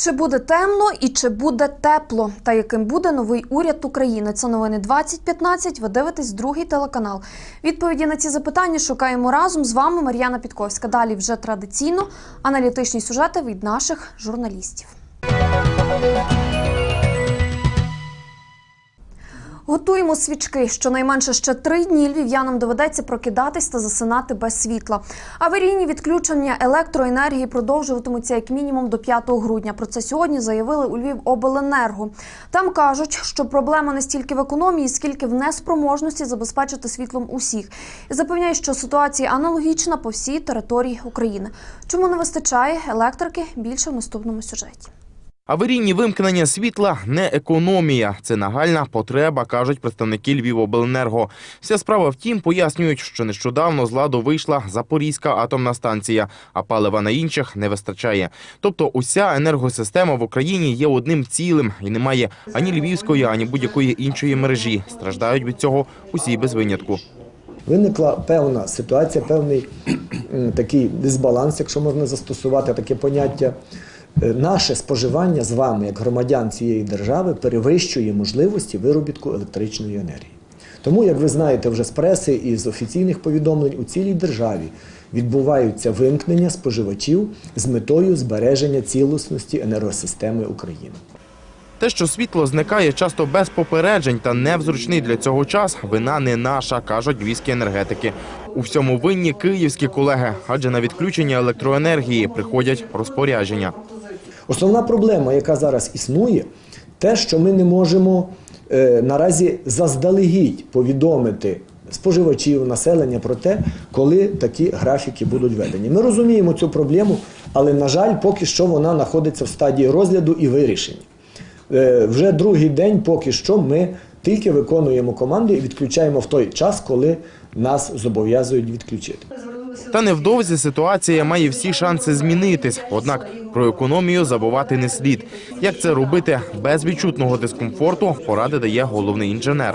Чи буде темно і чи буде тепло? Та яким буде новий уряд України? Це новини 2015. Ви дивитесь другий телеканал. Відповіді на ці запитання шукаємо разом з вами Мар'яна Підковська. Далі вже традиційно аналітичні сюжети від наших журналістів. Готуємо свічки. Щонайменше ще три дні львів'янам доведеться прокидатись та засинати без світла. Аварійні відключення електроенергії продовжуватимуться як мінімум до 5 грудня. Про це сьогодні заявили у Львівобленерго. Там кажуть, що проблема не стільки в економії, скільки в неспроможності забезпечити світлом усіх. І запевняють, що ситуація аналогічна по всій території України. Чому не вистачає електрики? Більше в наступному сюжеті. Аварійні вимкнення світла не економія, це нагальна потреба, кажуть представники Львівобленерго. Вся справа в тім, пояснюють, що нещодавно з ладу вийшла Запорізька атомна станція, а палива на інших не вистачає. Тобто уся енергосистема в Україні є одним цілим і немає ані львівської, ані будь-якої іншої мережі. Страждають від цього усі без винятку. Виникла певна ситуація, певний такий дисбаланс, якщо можна застосувати таке поняття. Е, Наше споживання з вами, як громадян цієї держави, перевищує можливості виробітку електричної енергії. Тому, як ви знаєте вже з преси і з офіційних повідомлень, у цілій державі відбуваються вимкнення споживачів з метою збереження цілісності енергосистеми України. Те, що світло зникає часто без попереджень та не в зручний для цього час, вина не наша, кажуть львівські енергетики. У всьому винні київські колеги, адже на відключення електроенергії приходять розпорядження. Основна проблема, яка зараз існує, те, що ми не можемо е, наразі заздалегідь повідомити споживачів, населення про те, коли такі графіки будуть введені. Ми розуміємо цю проблему, але, на жаль, поки що вона знаходиться в стадії розгляду і вирішення. Е, вже другий день поки що ми тільки виконуємо команди і відключаємо в той час, коли нас зобов'язують відключити. Та невдовзі ситуація має всі шанси змінитись. Однак про економію забувати не слід. Як це робити без відчутного дискомфорту, поради дає головний інженер.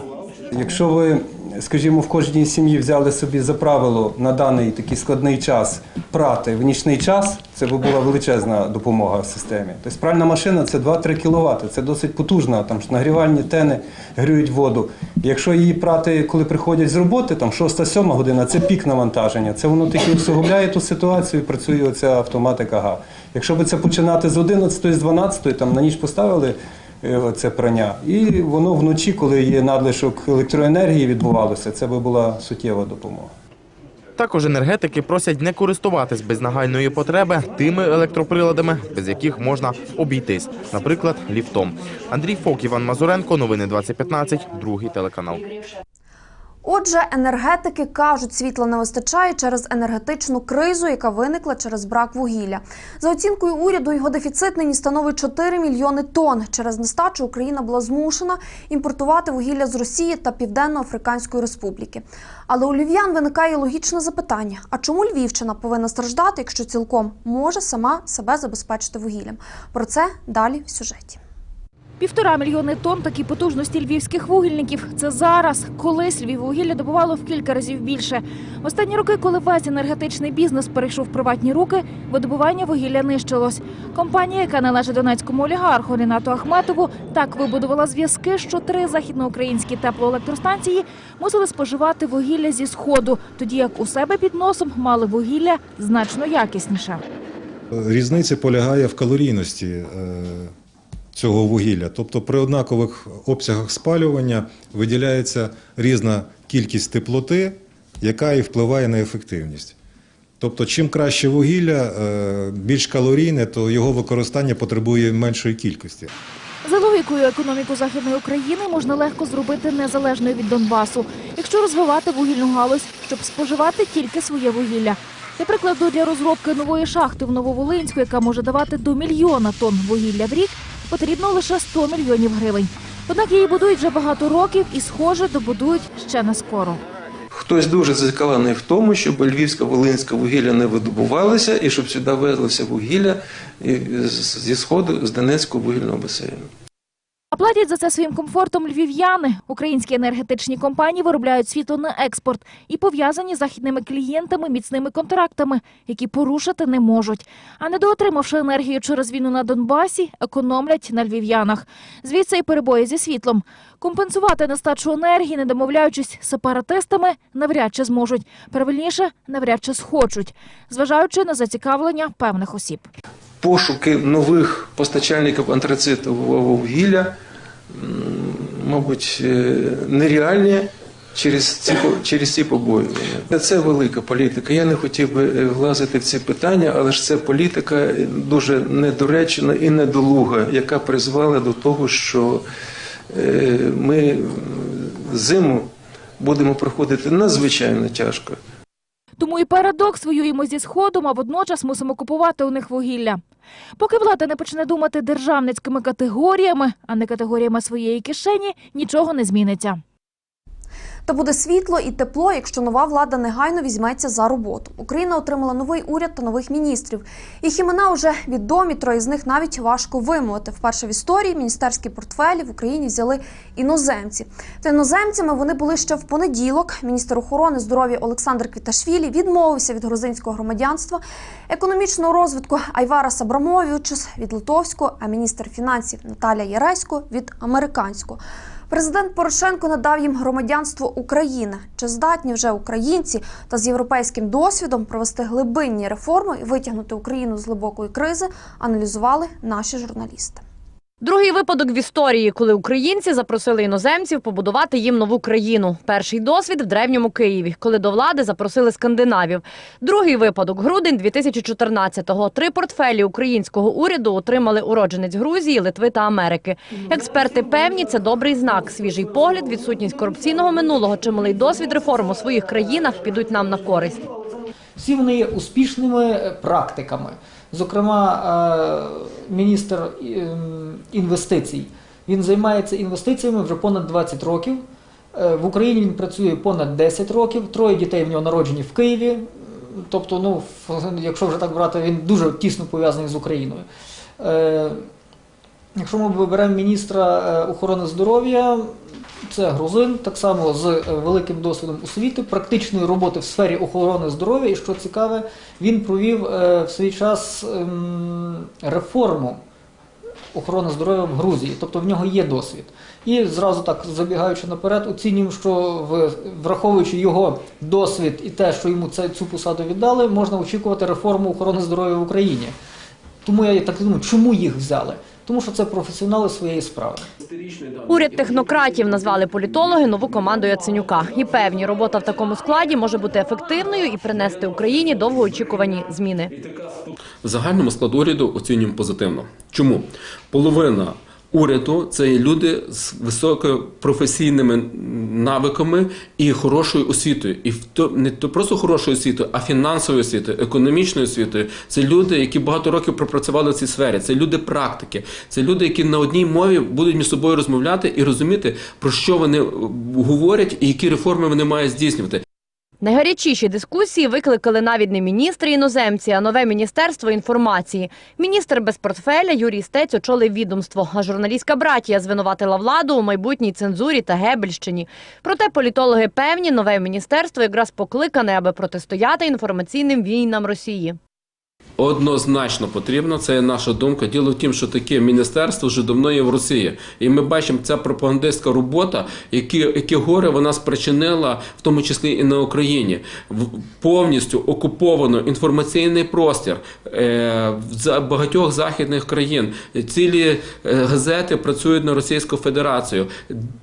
Якщо ви, скажімо, в кожній сім'ї взяли собі за правило на даний такий складний час прати в нічний час, це би була величезна допомога в системі. Тобто пральна машина це 2-3 кВт, це досить потужна, там ж нагрівальні тени гріють воду. Якщо її прати, коли приходять з роботи, там 6-7 година, це пік навантаження. Це воно таки усугубляє ту ситуацію і працює оця автоматика ГА. Якщо би це починати з 11 з 12 там на ніч поставили це прання. І воно вночі, коли є надлишок електроенергії, відбувалося, це би була суттєва допомога. Також енергетики просять не користуватись без нагальної потреби тими електроприладами, без яких можна обійтись, наприклад, ліфтом. Андрій Фок, Іван Мазуренко, новини 2015, другий телеканал. Отже, енергетики кажуть, світла не вистачає через енергетичну кризу, яка виникла через брак вугілля. За оцінкою уряду, його дефіцит нині становить 4 мільйони тонн. Через нестачу Україна була змушена імпортувати вугілля з Росії та Південно-Африканської Республіки. Але у львів'ян виникає логічне запитання: а чому Львівщина повинна страждати, якщо цілком може сама себе забезпечити вугіллям? Про це далі в сюжеті. Півтора мільйони тонн такі потужності львівських вугільників. Це зараз. Колись Львіввугілля добувало в кілька разів більше. В останні роки, коли весь енергетичний бізнес перейшов в приватні руки, видобування вугілля нищилось. Компанія, яка належить донецькому олігарху Рінату Ахметову, так вибудувала зв'язки, що три західноукраїнські теплоелектростанції мусили споживати вугілля зі сходу, тоді як у себе під носом мали вугілля значно якісніше. Різниця полягає в калорійності е, цього вугілля. Тобто при однакових обсягах спалювання виділяється різна кількість теплоти, яка і впливає на ефективність. Тобто, чим краще вугілля, е, більш калорійне, то його використання потребує меншої кількості. За логікою економіку західної України можна легко зробити незалежною від Донбасу, якщо розвивати вугільну галузь, щоб споживати тільки своє вугілля. Для прикладу, для розробки нової шахти в Нововолинську, яка може давати до мільйона тонн вугілля в рік, потрібно лише 100 мільйонів гривень. Однак її будують вже багато років і, схоже, добудують ще не скоро. Хтось дуже зацікавлений в тому, щоб львівська волинська вугілля не видобувалася і щоб сюди везлося вугілля зі сходу з Донецького вугільного басейну. А платять за це своїм комфортом львів'яни. Українські енергетичні компанії виробляють світло на експорт і пов'язані з західними клієнтами міцними контрактами, які порушити не можуть. А недоотримавши енергію через війну на Донбасі, економлять на львів'янах. Звідси і перебої зі світлом. Компенсувати нестачу енергії, не домовляючись сепаратистами, навряд чи зможуть. Правильніше, навряд чи схочуть, зважаючи на зацікавлення певних осіб. Пошуки нових постачальників антрацитового вугілля, мабуть, е, нереальні через ці, через ці побоювання. Це велика політика. Я не хотів би е, влазити в ці питання, але ж це політика е, дуже недоречна і недолуга, яка призвела до того, що ми зиму будемо проходити надзвичайно тяжко. Тому і парадокс воюємо зі сходом, а водночас мусимо купувати у них вугілля. Поки влада не почне думати державницькими категоріями, а не категоріями своєї кишені, нічого не зміниться. Та буде світло і тепло, якщо нова влада негайно візьметься за роботу. Україна отримала новий уряд та нових міністрів. Їх імена вже відомі, троє з них навіть важко вимовити. Вперше в історії міністерські портфелі в Україні взяли іноземці. Та іноземцями вони були ще в понеділок. Міністр охорони здоров'я Олександр Квіташвілі відмовився від грузинського громадянства, економічного розвитку Айварас Абрамовичус від литовського, а міністр фінансів Наталя Яресько від американського. Президент Порошенко надав їм громадянство України. Чи здатні вже українці та з європейським досвідом провести глибинні реформи і витягнути Україну з глибокої кризи, аналізували наші журналісти. Другий випадок в історії, коли українці запросили іноземців побудувати їм нову країну. Перший досвід в древньому Києві, коли до влади запросили скандинавів. Другий випадок грудень 2014-го. Три портфелі українського уряду отримали уродженець Грузії, Литви та Америки. Експерти певні, це добрий знак. Свіжий погляд, відсутність корупційного минулого, чималий досвід реформ у своїх країнах підуть нам на користь. Всі вони є успішними практиками. Зокрема, е, міністр ем, інвестицій. Він займається інвестиціями вже понад 20 років. Е, В Україні він працює понад 10 років. Троє дітей в нього народжені в Києві. Тобто, ну, якщо вже так брати, він дуже тісно пов'язаний з Україною. Е, Якщо ми виберемо міністра охорони здоров'я, це грузин, так само з е, великим досвідом освіти, практичної роботи в сфері охорони здоров'я. І що цікаве, він провів е, в свій час ем, реформу охорони здоров'я в Грузії, тобто в нього є досвід. І зразу так забігаючи наперед, оцінюємо, що враховуючи його досвід і те, що йому це, цю посаду віддали, можна очікувати реформу охорони здоров'я в Україні. Тому я так думаю, чому їх взяли? Тому що це професіонали своєї справи. Уряд технократів назвали політологи нову команду Яценюка. І певні, робота в такому складі може бути ефективною і принести Україні довгоочікувані зміни. В загальному складу уряду оцінюємо позитивно. Чому? Половина уряду це люди з високопрофесійними навиками і хорошою освітою. І не то просто хорошою освітою, а фінансовою освітою, економічною освітою. Це люди, які багато років пропрацювали в цій сфері. Це люди практики. Це люди, які на одній мові будуть між собою розмовляти і розуміти, про що вони е, говорять і які реформи вони мають здійснювати. Найгарячіші дискусії викликали навіть не міністри іноземці, а нове міністерство інформації. Міністр без портфеля Юрій Стець очолив відомство, а журналістка братія звинуватила владу у майбутній цензурі та гебельщині. Проте політологи певні, нове міністерство якраз покликане, аби протистояти інформаційним війнам Росії. Однозначно потрібно, це є наша думка. Діло в тім, що таке міністерство вже давно є в Росії. І ми бачимо, ця пропагандистська робота, які, які горе вона спричинила, в тому числі і на Україні. Повністю окуповано інформаційний простір е, за- багатьох західних країн. Цілі е, газети працюють на Російську Федерацію.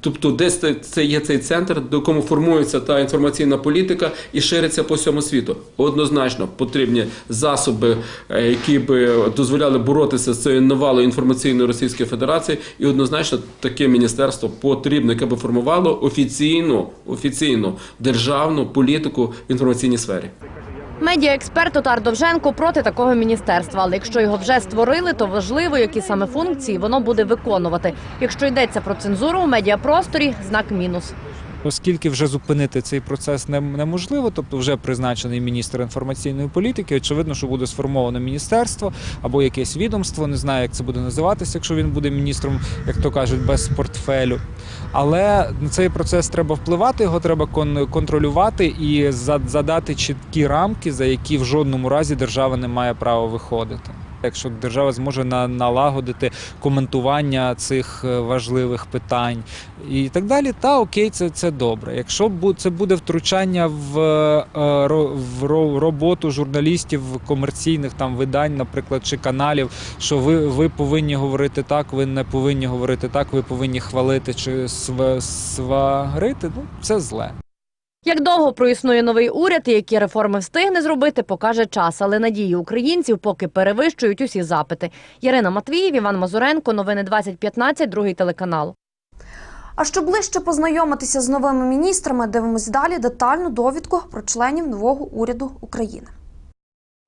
Тобто, десь це, є цей центр, до якому формується та інформаційна політика і шириться по всьому світу. Однозначно потрібні засоби, які би дозволяли боротися з цією навалою інформаційної Російської Федерації, і однозначно таке міністерство потрібно, яке би формувало офіційну, офіційну державну політику в інформаційній сфері. Медіаексперт Отар Довженко проти такого міністерства. Але якщо його вже створили, то важливо, які саме функції воно буде виконувати. Якщо йдеться про цензуру у медіапросторі, знак мінус. Оскільки вже зупинити цей процес неможливо, тобто вже призначений міністр інформаційної політики, очевидно, що буде сформовано міністерство або якесь відомство, не знаю, як це буде називатися, якщо він буде міністром, як то кажуть, без портфелю. Але на цей процес треба впливати, його треба кон- контролювати і задати чіткі рамки, за які в жодному разі держава не має права виходити. Якщо держава зможе на- налагодити коментування цих е, важливих питань і так далі, та окей, це, це добре. Якщо це буде втручання в, е, в роботу журналістів комерційних там видань, наприклад, чи каналів, що ви, ви повинні говорити так, ви не повинні говорити так, ви повинні хвалити чи сва- сварити, ну це зле. Як довго проіснує новий уряд і які реформи встигне зробити, покаже час. Але надії українців поки перевищують усі запити. Ярина Матвіїв, Іван Мазуренко, новини 2015, другий телеканал. А щоб ближче познайомитися з новими міністрами, дивимось далі детальну довідку про членів нового уряду України.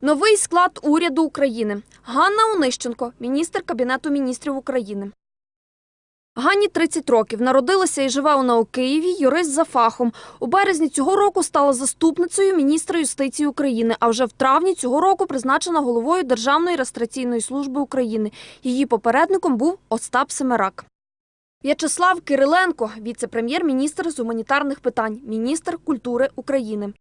Новий склад уряду України. Ганна Онищенко, міністр Кабінету міністрів України. Ганні 30 років. Народилася і живе вона у Києві, юрист за фахом. У березні цього року стала заступницею міністра юстиції України, а вже в травні цього року призначена головою Державної реєстраційної служби України. Її попередником був Остап Семерак. В'ячеслав Кириленко, віце-прем'єр-міністр з гуманітарних питань, міністр культури України.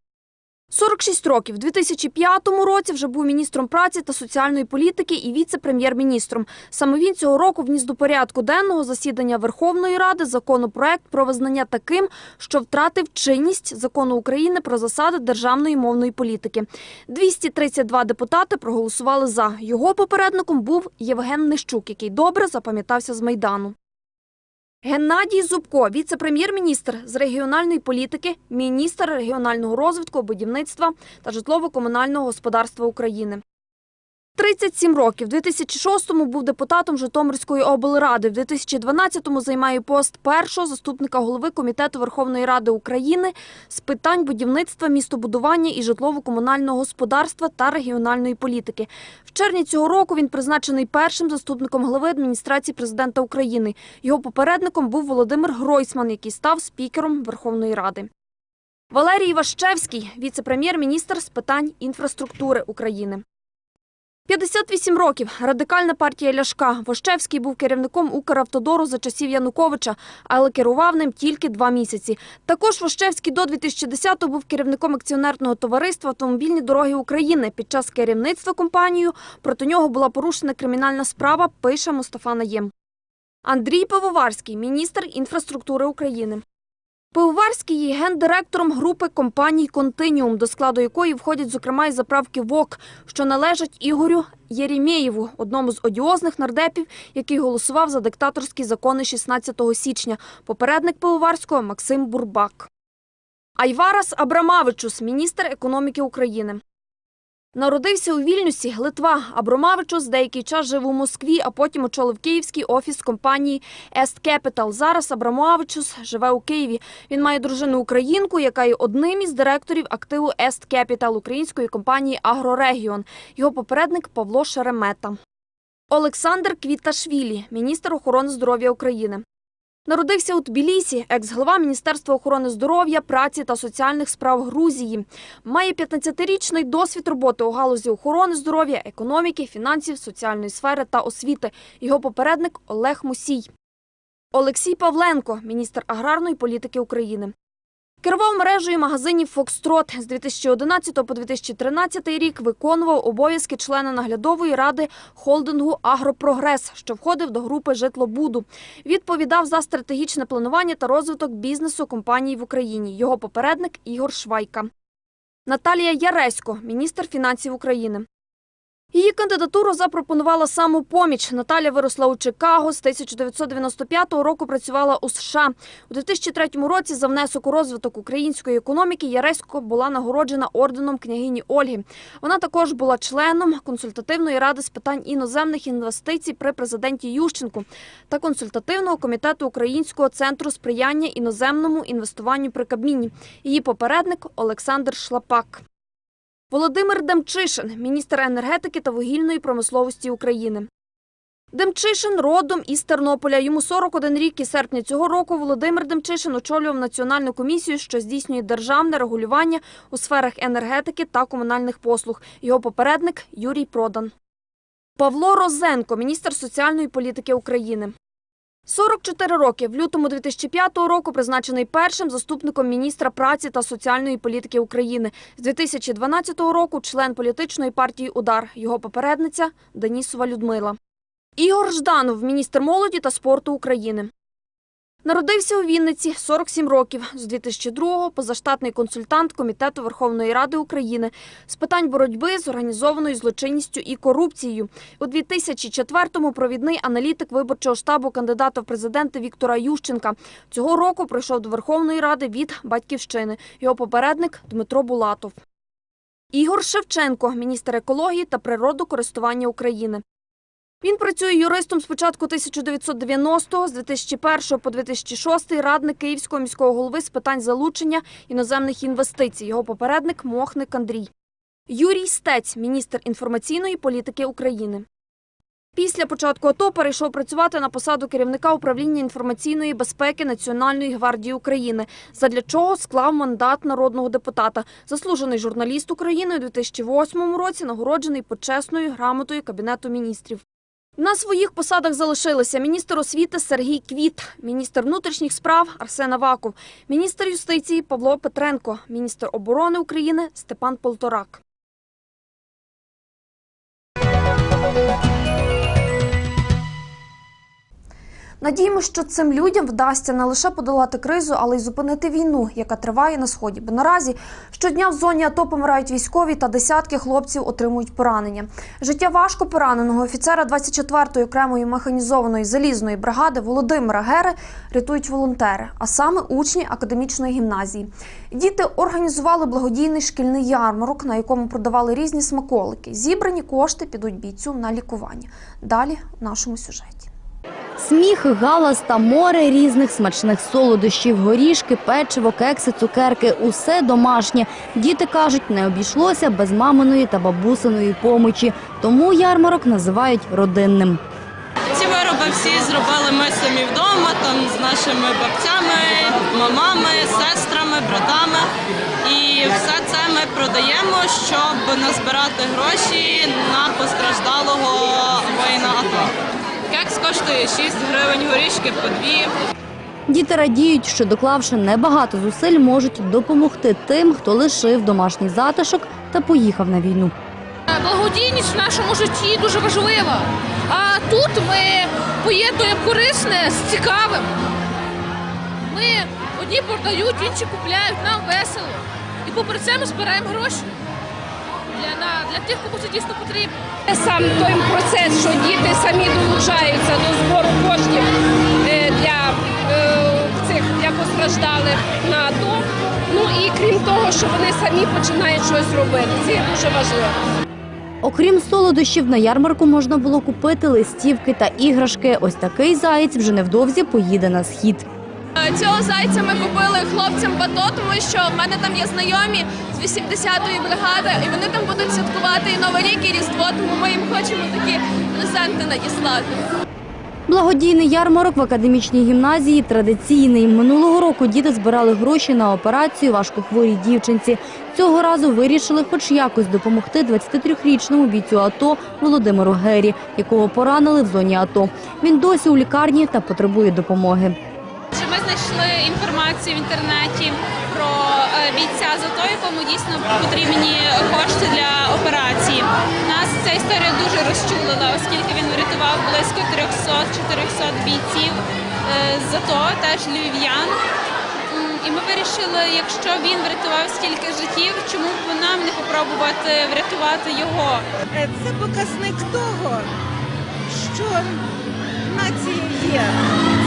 46 років. У 2005 році вже був міністром праці та соціальної політики і віце-прем'єр-міністром. Саме він цього року вніс до порядку денного засідання Верховної Ради законопроект про визнання таким, що втратив чинність закону України про засади державної мовної політики. 232 депутати проголосували за. Його попередником був Євген Нищук, який добре запам'ятався з Майдану. Геннадій Зубко, віце-прем'єр-міністр з регіональної політики, міністр регіонального розвитку, будівництва та житлово-комунального господарства України. 37 років. У 2006-му був депутатом Житомирської облради. В 2012-му займає пост першого заступника голови Комітету Верховної Ради України з питань будівництва, містобудування і житлово-комунального господарства та регіональної політики. В червні цього року він призначений першим заступником голови адміністрації президента України. Його попередником був Володимир Гройсман, який став спікером Верховної Ради. Валерій Ващевський, віце-прем'єр-міністр з питань інфраструктури України. 58 років. Радикальна партія Ляшка. Вощевський був керівником Укравтодору за часів Януковича, але керував ним тільки два місяці. Також Вощевський до 2010-го був керівником акціонерного товариства «Автомобільні дороги України». Під час керівництва компанією проти нього була порушена кримінальна справа, пише Мустафа Наєм. Андрій Пивоварський, міністр інфраструктури України. Пивоварський є гендиректором групи компаній «Континіум», до складу якої входять, зокрема, і заправки ВОК, що належать Ігорю Єрімєєву, одному з одіозних нардепів, який голосував за диктаторські закони 16 січня. Попередник Пивоварського Максим Бурбак. Айварас Абрамавичус, міністр економіки України. Народився у Вільнюсі, Литва. Абромавичус деякий час жив у Москві, а потім очолив київський офіс компанії Est Capital. Зараз Абрамовичус живе у Києві. Він має дружину українку, яка є одним із директорів активу Est Capital української компанії Агрорегіон. Його попередник Павло Шеремета. Олександр Квіташвілі, міністр охорони здоров'я України. Народився у Тбілісі, екс-голова Міністерства охорони здоров'я, праці та соціальних справ Грузії. Має 15-річний досвід роботи у галузі охорони здоров'я, економіки, фінансів, соціальної сфери та освіти. Його попередник Олег Мусій. Олексій Павленко, міністр аграрної політики України. Керував мережею магазинів «Фокстрот». З 2011 по 2013 рік виконував обов'язки члена наглядової ради холдингу «Агропрогрес», що входив до групи «Житлобуду». Відповідав за стратегічне планування та розвиток бізнесу компаній в Україні. Його попередник Ігор Швайка. Наталія Яресько, міністр фінансів України. Її кандидатуру запропонувала самопоміч. Наталя виросла у Чикаго. З 1995 року працювала у США. У 2003 році за внесок у розвиток української економіки Яресько була нагороджена орденом княгині Ольги. Вона також була членом консультативної ради з питань іноземних інвестицій при президенті Ющенку та консультативного комітету Українського центру сприяння іноземному інвестуванню при Кабміні. Її попередник Олександр Шлапак. Володимир Демчишин, міністр енергетики та вугільної промисловості України. Демчишин родом із Тернополя. Йому 41 рік і серпня цього року Володимир Демчишин очолював національну комісію, що здійснює державне регулювання у сферах енергетики та комунальних послуг. Його попередник Юрій Продан. Павло Розенко, міністр соціальної політики України. 44 роки. В лютому 2005 року призначений першим заступником міністра праці та соціальної політики України. З 2012 року член політичної партії «Удар». Його попередниця – Денісова Людмила. Ігор Жданов, міністр молоді та спорту України. Народився у Вінниці, 47 років. З 2002-го позаштатний консультант Комітету Верховної Ради України з питань боротьби з організованою злочинністю і корупцією. У 2004-му провідний аналітик виборчого штабу кандидата в президенти Віктора Ющенка. Цього року прийшов до Верховної Ради від «Батьківщини». Його попередник Дмитро Булатов. Ігор Шевченко, міністр екології та природокористування України. Він працює юристом з початку 1990-го, з 2001 по 2006 радник Київського міського голови з питань залучення іноземних інвестицій. Його попередник Мохник Андрій. Юрій Стець, міністр інформаційної політики України. Після початку АТО перейшов працювати на посаду керівника управління інформаційної безпеки Національної гвардії України, задля чого склав мандат народного депутата. Заслужений журналіст України у 2008 році нагороджений почесною грамотою Кабінету міністрів. На своїх посадах залишилися міністр освіти Сергій Квіт, міністр внутрішніх справ Арсен Аваков, міністр юстиції Павло Петренко, міністр оборони України Степан Полторак. Надіємо, що цим людям вдасться не лише подолати кризу, але й зупинити війну, яка триває на сході. Бо наразі щодня в зоні АТО помирають військові та десятки хлопців отримують поранення. Життя важко пораненого офіцера 24-ї окремої механізованої залізної бригади Володимира Гери рятують волонтери, а саме учні академічної гімназії. Діти організували благодійний шкільний ярмарок, на якому продавали різні смаколики. Зібрані кошти підуть бійцю на лікування. Далі в нашому сюжеті. Сміх, галас та море різних смачних солодощів, горішки, печиво, кекси, цукерки – усе домашнє. Діти кажуть, не обійшлося без маминої та бабусиної помочі. Тому ярмарок називають родинним. Ці вироби всі зробили ми самі вдома, там з нашими бабцями, мамами, сестрами, братами. І все це ми продаємо, щоб назбирати гроші на постраждалого воїна АТО. Кекс коштує 6 гривень, горішки по 2. Діти радіють, що доклавши небагато зусиль, можуть допомогти тим, хто лишив домашній затишок та поїхав на війну. Благодійність в нашому житті дуже важлива. А тут ми поєднуємо корисне з цікавим. Ми одні продають, інші купляють, нам весело. І попри це ми збираємо гроші для, на, для тих, кому це дійсно потрібно. Сам той процес, що діти самі долучаються до збору коштів е, для е, цих для постраждалих на АТО. Ну і крім того, що вони самі починають щось робити. Це дуже важливо. Окрім солодощів, на ярмарку можна було купити листівки та іграшки. Ось такий заєць вже невдовзі поїде на схід. Цього зайця ми купили хлопцям в АТО, тому що в мене там є знайомі з 80-ї бригади, і вони там будуть святкувати і Новий рік, і Різдво, тому ми їм хочемо такі презенти надіслати. Благодійний ярмарок в академічній гімназії традиційний. Минулого року діти збирали гроші на операцію важкохворій дівчинці. Цього разу вирішили хоч якось допомогти 23-річному бійцю АТО Володимиру Гері, якого поранили в зоні АТО. Він досі у лікарні та потребує допомоги. Ми знайшли інформацію в інтернеті про е, бійця з АТО, якому дійсно потрібні кошти для операції. Нас ця історія дуже розчулила, оскільки він врятував близько 300-400 бійців е, з АТО, теж львів'ян. І ми вирішили, якщо він врятував стільки життів, чому б нам не попробувати врятувати його? Е, Це показник того, що нація є.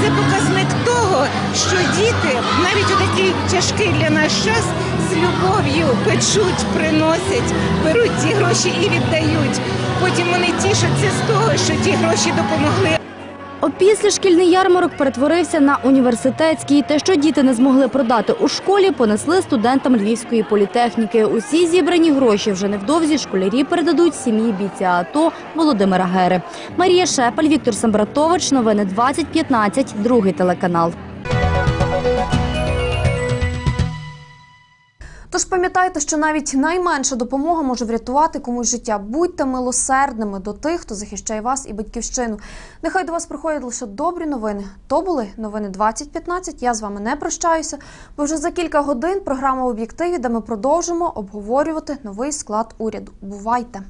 Це показник того, що діти навіть у такий тяжкий для нас час з любов'ю печуть, приносять, беруть ті гроші і віддають. Потім вони тішаться з того, що ті гроші допомогли Опісля шкільний ярмарок перетворився на університетський. Те, що діти не змогли продати у школі, понесли студентам Львівської політехніки. Усі зібрані гроші вже невдовзі школярі передадуть сім'ї бійця АТО Володимира Гери. Марія Шепель, Віктор Самбратович. Новини 2015. Другий телеканал. Тож пам'ятайте, що навіть найменша допомога може врятувати комусь життя. Будьте милосердними до тих, хто захищає вас і батьківщину. Нехай до вас приходять лише добрі новини. То були новини 2015. Я з вами не прощаюся, бо вже за кілька годин програма в об'єктиві, де ми продовжимо обговорювати новий склад уряду. Бувайте!